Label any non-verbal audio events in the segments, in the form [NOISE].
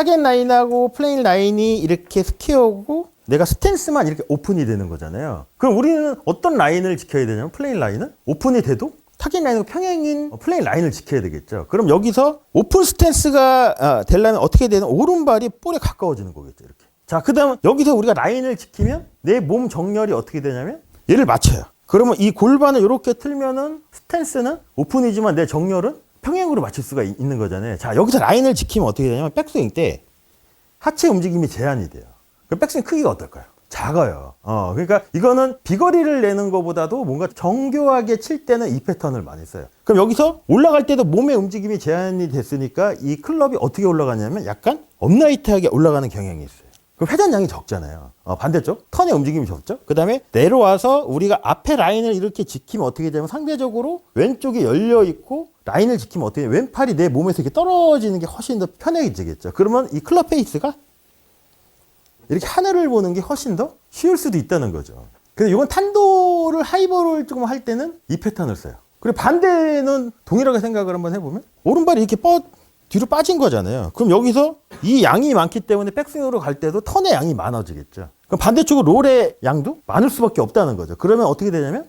타겟 라인하고 플레인 라인이 이렇게 스퀘어고 내가 스탠스만 이렇게 오픈이 되는 거잖아요. 그럼 우리는 어떤 라인을 지켜야 되냐면 플레인 라인은 오픈이 돼도 타겟 라인과 평행인 플레인 라인을 지켜야 되겠죠. 그럼 여기서 오픈 스탠스가 아, 되려면 어떻게 되는 오른발이 볼에 가까워지는 거겠죠. 이렇게. 자, 그 다음 여기서 우리가 라인을 지키면 내 몸 정렬이 어떻게 되냐면 얘를 맞춰요. 그러면 이 골반을 이렇게 틀면은 스탠스는 오픈이지만 내 정렬은 평행으로 맞출 수가 있- 있는 거잖아요. 자, 여기서 라인을 지키면 어떻게 되냐면 백스윙 때 하체 움직임이 제한이 돼요. 그 백스윙 크기가 어떨까요? 작아요. 어, 그러니까 이거는 비거리를 내는 것보다도 뭔가 정교하게 칠 때는 이 패턴을 많이 써요. 그럼 여기서 올라갈 때도 몸의 움직임이 제한이 됐으니까 이 클럽이 어떻게 올라가냐면 약간 업라이트하게 올라가는 경향이 있어요. 그럼 회전량이 적잖아요. 어, 반대쪽 턴의 움직임이 적죠. 그 다음에 내려와서 우리가 앞에 라인을 이렇게 지키면 어떻게 되면 상대적으로 왼쪽이 열려 있고 라인을 지키면 어떻게 되면 왼팔이 내 몸에서 이렇게 떨어지는 게 훨씬 더 편해지겠죠. 그러면 이 클럽 페이스가 이렇게 하늘을 보는 게 훨씬 더 쉬울 수도 있다는 거죠. 근데 이건 탄도를 하이버를 조금 할 때는 이 패턴을 써요. 그리고 반대는 동일하게 생각을 한번 해보면 오른발이 이렇게 뻗 뒤로 빠진 거잖아요. 그럼 여기서 이 양이 많기 때문에 백스윙으로 갈 때도 턴의 양이 많아지겠죠. 그럼 반대쪽으로 롤의 양도 많을 수밖에 없다는 거죠. 그러면 어떻게 되냐면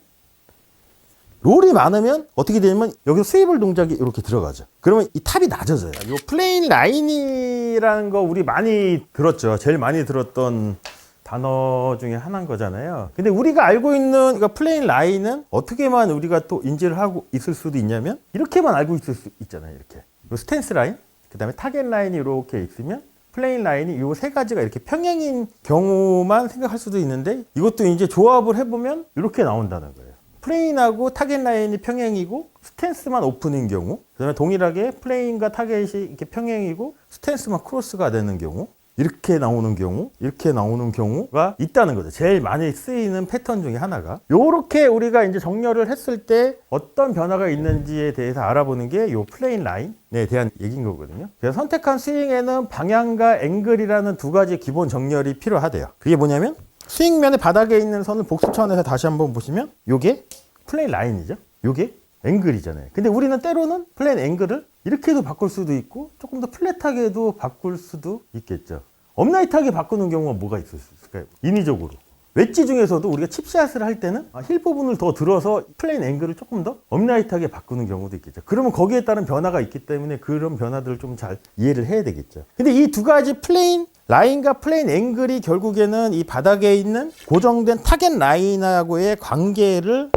롤이 많으면 어떻게 되냐면 여기서 스위블 동작이 이렇게 들어가죠. 그러면 이 탑이 낮아져요. 이 플레인 라인이라는 거 우리 많이 들었죠. 제일 많이 들었던 단어 중에 하나인 거잖아요. 근데 우리가 알고 있는 그 플레인 라인은 어떻게만 우리가 또 인지를 하고 있을 수도 있냐면 이렇게만 알고 있을 수 있잖아요. 이렇게. 요 스탠스 라인, 그 다음에 타겟 라인이 이렇게 있으면 플레인 라인이 요세 가지가 이렇게 평행인 경우만 생각할 수도 있는데 이것도 이제 조합을 해보면 이렇게 나온다는 거예요. 플레인하고 타겟 라인이 평행이고 스탠스만 오픈인 경우 그다음에 동일하게 플레인과 타겟이 이렇게 평행이고 스탠스만 크로스가 되는 경우 이렇게 나오는 경우 이렇게 나오는 경우가 있다는 거죠. 제일 많이 쓰이는 패턴 중에 하나가 요렇게 우리가 이제 정렬을 했을 때 어떤 변화가 있는지에 대해서 알아보는 게 요 플레인 라인에 대한 얘기인 거거든요. 그래서 선택한 스윙에는 방향과 앵글이라는 두 가지 기본 정렬이 필요하대요. 그게 뭐냐면 스윙면의 바닥에 있는 선을 복습 차원에서 다시 한번 보시면 요게 플레인 라인이죠. 요게 앵글이잖아요. 근데 우리는 때로는 플레인 앵글을 이렇게도 바꿀 수도 있고 조금 더 플랫하게도 바꿀 수도 있겠죠. 업라이트하게 바꾸는 경우가 뭐가 있을까요? 인위적으로. 웨지 중에서도 우리가 칩샷을 할 때는 아, 힐 부분을 더 들어서 플레인 앵글을 조금 더 업라이트하게 바꾸는 경우도 있겠죠. 그러면 거기에 따른 변화가 있기 때문에 그런 변화들을 좀 잘 이해를 해야 되겠죠. 근데 이 두 가지 플레인 라인과 플레인 앵글이 결국에는 이 바닥에 있는 고정된 타겟 라인하고의 관계를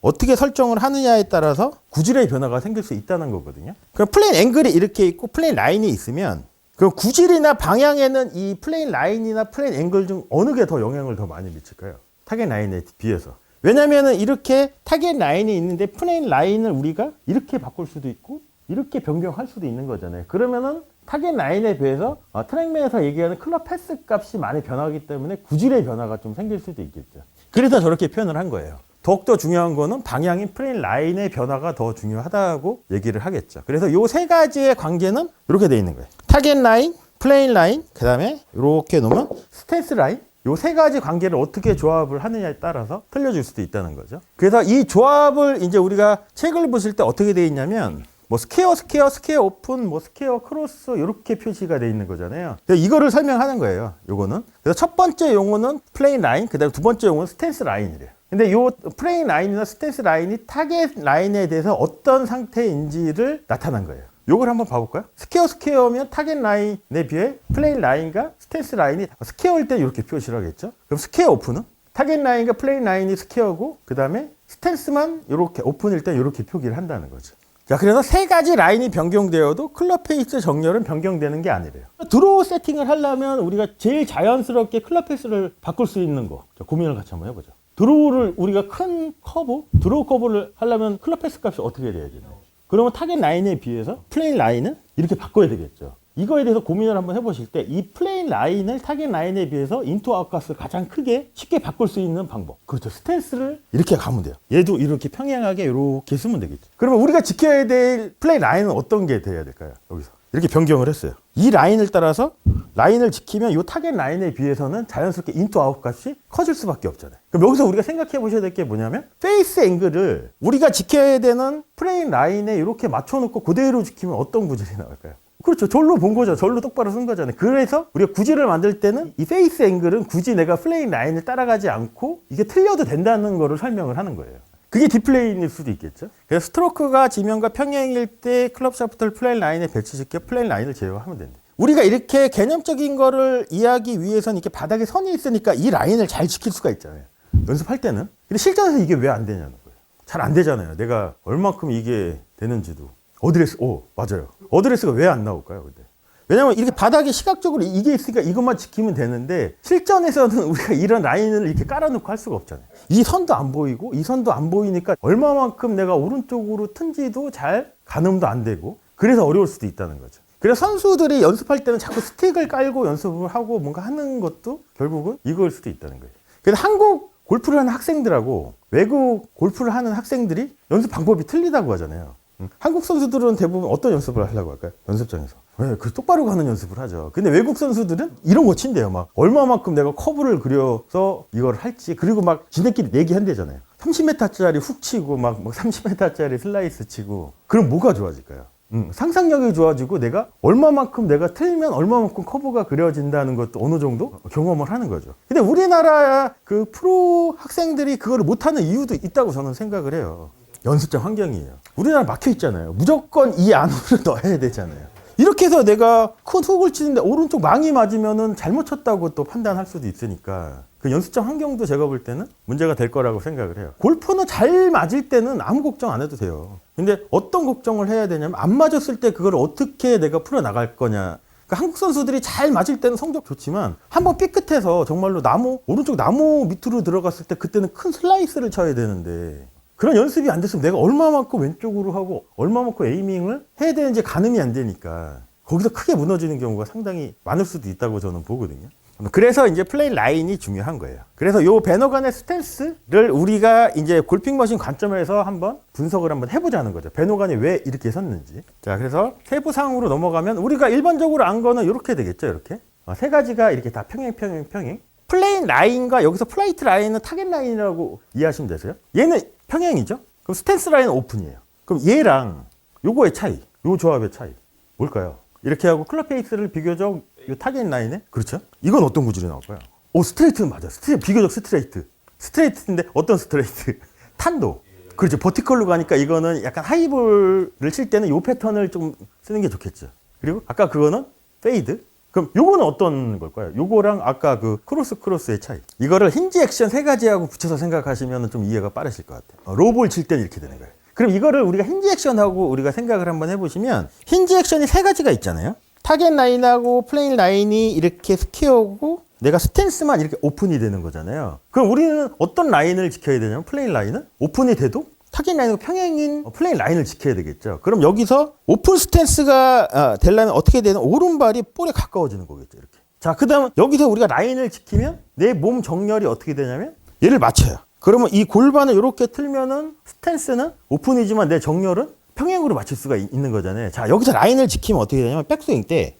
어떻게 설정을 하느냐에 따라서 구질의 변화가 생길 수 있다는 거거든요. 그럼 플레인 앵글이 이렇게 있고 플레인 라인이 있으면 그럼 구질이나 방향에는 이 플레인 라인이나 플레인 앵글 중 어느 게 더 영향을 더 많이 미칠까요? 타겟 라인에 비해서. 왜냐면은 이렇게 타겟 라인이 있는데 플레인 라인을 우리가 이렇게 바꿀 수도 있고 이렇게 변경할 수도 있는 거잖아요. 그러면은 타겟 라인에 비해서 어, 트랙맨에서 얘기하는 클럽 패스 값이 많이 변하기 때문에 구질의 변화가 좀 생길 수도 있겠죠. 그래서 저렇게 표현을 한 거예요. 더욱더 중요한 거는 방향인 플레인 라인의 변화가 더 중요하다고 얘기를 하겠죠. 그래서 요세 가지의 관계는 이렇게 돼 있는 거예요. 타겟 라인, 플레인 라인, 그 다음에 이렇게 놓으면 스탠스 라인. 요세 가지 관계를 어떻게 조합을 하느냐에 따라서 틀려질 수도 있다는 거죠. 그래서 이 조합을 이제 우리가 책을 보실 때 어떻게 돼 있냐면 뭐 스퀘어, 스퀘어, 스퀘어 오픈, 뭐 스퀘어 크로스 이렇게 표시가 돼 있는 거잖아요. 이거를 설명하는 거예요. 요거는. 그래서 첫 번째 용어는 플레인 라인, 그다음에 두 번째 용어는 스탠스 라인이래요. 근데 요 플레인 라인이나 스탠스 라인이 타겟 라인에 대해서 어떤 상태인지를 나타난 거예요. 요걸 한번 봐볼까요? 스퀘어 스퀘어면 타겟 라인에 비해 플레인 라인과 스탠스 라인이 스퀘어일 때 이렇게 표시를 하겠죠. 그럼 스퀘어 오픈은 타겟 라인과 플레인 라인이 스퀘어고 그 다음에 스탠스만 이렇게 오픈일 때 이렇게 표기를 한다는 거죠. 자, 그래서 세 가지 라인이 변경되어도 클럽 페이스 정렬은 변경되는 게 아니래요. 드로우 세팅을 하려면 우리가 제일 자연스럽게 클럽 페이스를 바꿀 수 있는 거 자, 고민을 같이 한번 해보죠. 드로우를 우리가 큰 커브, 드로우 커브를 하려면 클럽 페이스 값이 어떻게 돼야 되나요? 그러면 타겟 라인에 비해서 플레인 라인은 이렇게 바꿔야 되겠죠. 이거에 대해서 고민을 한번 해보실 때 이 플레인 라인을 타겟 라인에 비해서 인투 아웃 값을 가장 크게 쉽게 바꿀 수 있는 방법. 그렇죠. 스탠스를 이렇게 가면 돼요. 얘도 이렇게 평행하게 이렇게 쓰면 되겠죠. 그러면 우리가 지켜야 될 플레인 라인은 어떤 게 돼야 될까요? 여기서. 이렇게 변경을 했어요. 이 라인을 따라서 라인을 지키면 이 타겟 라인에 비해서는 자연스럽게 인투 아웃 값이 커질 수밖에 없잖아요. 그럼 여기서 우리가 생각해 보셔야 될 게 뭐냐면 페이스 앵글을 우리가 지켜야 되는 프레임 라인에 이렇게 맞춰놓고 그대로 지키면 어떤 구질이 나올까요? 그렇죠. 절로 본 거죠. 절로 똑바로 쓴 거잖아요. 그래서 우리가 구질을 만들 때는 이 페이스 앵글은 굳이 내가 플레인 라인을 따라가지 않고 이게 틀려도 된다는 거를 설명을 하는 거예요. 그게 디플레인일 수도 있겠죠. 그래서 스트로크가 지면과 평행일 때 클럽 샤프트를 플레인 라인에 배치시켜 플레인 라인을 제어하면 된다. 우리가 이렇게 개념적인 거를 이해하기 위해서는 이렇게 바닥에 선이 있으니까 이 라인을 잘 지킬 수가 있잖아요. 연습할 때는. 근데 실전에서 이게 왜 안 되냐는 거예요. 잘 안 되잖아요. 내가 얼만큼 이게 되는지도. 어드레스, 오, 맞아요. 어드레스가 왜 안 나올까요, 근데? 왜냐면 이렇게 바닥에 시각적으로 이게 있으니까 이것만 지키면 되는데 실전에서는 [LAUGHS] 우리가 이런 라인을 이렇게 깔아놓고 할 수가 없잖아요. 이 선도 안 보이고 이 선도 안 보이니까 얼마만큼 내가 오른쪽으로 튼지도 잘 가늠도 안 되고 그래서 어려울 수도 있다는 거죠. 그래서 선수들이 연습할 때는 자꾸 스틱을 깔고 연습을 하고 뭔가 하는 것도 결국은 이거일 수도 있다는 거예요. 그래서 한국 골프를 하는 학생들하고 외국 골프를 하는 학생들이 연습 방법이 틀리다고 하잖아요. 음, 한국 선수들은 대부분 어떤 연습을 하려고 할까요? 연습장에서. 네, 그 똑바로 가는 연습을 하죠. 근데 외국 선수들은 이런 거 친대요. 막 얼마만큼 내가 커브를 그려서 이걸 할지 그리고 막 지네끼리 내기한대잖아요. 30m짜리 훅 치고 막 30m짜리 슬라이스 치고 그럼 뭐가 좋아질까요? 음, 상상력이 좋아지고 내가 얼마만큼 내가 틀면 얼마만큼 커브가 그려진다는 것도 어느 정도 경험을 하는 거죠. 근데 우리나라 그 프로 학생들이 그걸 못하는 이유도 있다고 저는 생각을 해요. 연습장 환경이에요. 우리나라 막혀 있잖아요. 무조건 이 안으로 [LAUGHS] 넣어야 되잖아요. 이렇게 해서 내가 큰 훅을 치는데 오른쪽 망이 맞으면은 잘못 쳤다고 또 판단할 수도 있으니까 그 연습장 환경도 제가 볼 때는 문제가 될 거라고 생각을 해요. 골프는 잘 맞을 때는 아무 걱정 안 해도 돼요. 근데 어떤 걱정을 해야 되냐면 안 맞았을 때 그걸 어떻게 내가 풀어 나갈 거냐. 그러니까 한국 선수들이 잘 맞을 때는 성적 좋지만 한번 삐끗해서 정말로 나무 오른쪽 나무 밑으로 들어갔을 때 그때는 큰 슬라이스를 쳐야 되는데 그런 연습이 안 됐으면 내가 얼마만큼 왼쪽으로 하고 얼마만큼 에이밍을 해야 되는지 가늠이 안 되니까 거기서 크게 무너지는 경우가 상당히 많을 수도 있다고 저는 보거든요. 그래서 이제 플레이 라인이 중요한 거예요. 그래서 요 배너 간의 스탠스를 우리가 이제 골핑 머신 관점에서 한번 분석을 한번 해보자는 거죠. 배너 간이 왜 이렇게 섰는지. 자, 그래서 세부 사항으로 넘어가면 우리가 일반적으로 안 거는 이렇게 되겠죠. 이렇게. 어, 세 가지가 이렇게 다 평행, 평행, 평행. 플레인 라인과 여기서 플라이트 라인은 타겟 라인이라고 이해하시면 되세요. 얘는 평행이죠. 그럼 스탠스 라인은 오픈이에요. 그럼 얘랑 요거의 차이, 요 조합의 차이 뭘까요? 이렇게 하고 클럽 페이스를 비교적 요 타겟 라인에 그렇죠? 이건 어떤 구질이 나올까요? 오 스트레이트는 맞아. 스트레이트 비교적 스트레이트. 스트레이트인데 어떤 스트레이트? [LAUGHS] 탄도. 그렇죠. 버티컬로 가니까 이거는 약간 하이볼을 칠 때는 요 패턴을 좀 쓰는 게 좋겠죠. 그리고 아까 그거는 페이드. 그럼 요거는 어떤 걸까요? 요거랑 아까 그 크로스 크로스의 차이. 이거를 힌지 액션 세 가지하고 붙여서 생각하시면 좀 이해가 빠르실 것 같아요. 어, 로볼 칠 때는 이렇게 되는 거예요. 그럼 이거를 우리가 힌지 액션하고 우리가 생각을 한번 해보시면 힌지 액션이 세 가지가 있잖아요. 타겟 라인하고 플레인 라인이 이렇게 스퀘어고 내가 스탠스만 이렇게 오픈이 되는 거잖아요. 그럼 우리는 어떤 라인을 지켜야 되냐면 플레인 라인은 오픈이 돼도 타겟 라인과 평행인 플레인 라인을 지켜야 되겠죠. 그럼 여기서 오픈 스탠스가 아, 되려면 어떻게 되는 오른발이 볼에 가까워지는 거겠죠. 이렇게. 자, 그 다음 여기서 우리가 라인을 지키면 내 몸 정렬이 어떻게 되냐면 얘를 맞춰요. 그러면 이 골반을 이렇게 틀면은 스탠스는 오픈이지만 내 정렬은 평행으로 맞출 수가 있- 있는 거잖아요. 자, 여기서 라인을 지키면 어떻게 되냐면 백스윙 때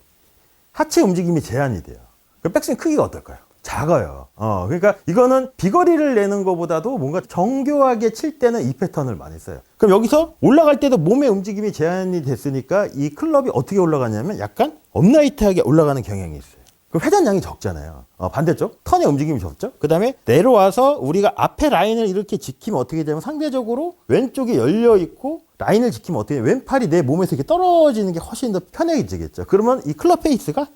하체 움직임이 제한이 돼요. 그 백스윙 크기가 어떨까요? 작아요. 어, 그러니까 이거는 비거리를 내는 것보다도 뭔가 정교하게 칠 때는 이 패턴을 많이 써요. 그럼 여기서 올라갈 때도 몸의 움직임이 제한이 됐으니까 이 클럽이 어떻게 올라가냐면 약간 업라이트하게 올라가는 경향이 있어요. 그 회전량이 적잖아요. 어, 반대쪽 턴의 움직임이 적죠. 그 다음에 내려와서 우리가 앞에 라인을 이렇게 지키면 어떻게 되면 상대적으로 왼쪽이 열려 있고 라인을 지키면 어떻게 되면 왼팔이 내 몸에서 이렇게 떨어지는 게 훨씬 더 편해지겠죠. 그러면 이 클럽 페이스가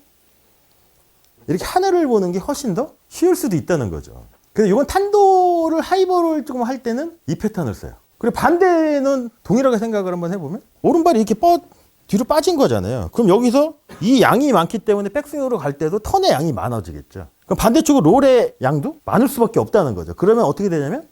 이렇게 하늘을 보는 게 훨씬 더 쉬울 수도 있다는 거죠. 그래서 이건 탄도를 하이볼을 조금 할 때는 이 패턴을 써요. 그리고 반대는 동일하게 생각을 한번 해보면 오른발이 이렇게 뻗 뒤로 빠진 거잖아요. 그럼 여기서 이 양이 많기 때문에 백스윙으로 갈 때도 턴의 양이 많아지겠죠. 그럼 반대쪽으로 롤의 양도 많을 수밖에 없다는 거죠. 그러면 어떻게 되냐면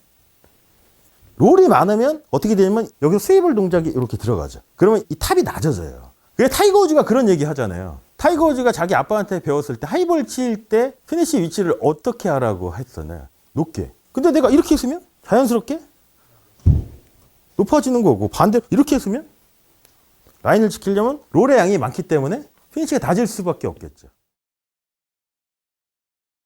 롤이 많으면 어떻게 되냐면 여기서 스위블 동작이 이렇게 들어가죠. 그러면 이 탑이 낮아져요. 그래 타이거 우즈가 그런 얘기 하잖아요. 타이거 우즈가 자기 아빠한테 배웠을 때 하이볼 칠 때 피니시 위치를 어떻게 하라고 했었나요? 높게. 근데 내가 이렇게 했으면 자연스럽게 높아지는 거고 반대로 이렇게 했으면 라인을 지키려면 롤의 양이 많기 때문에 피니시가 낮을 수밖에 없겠죠.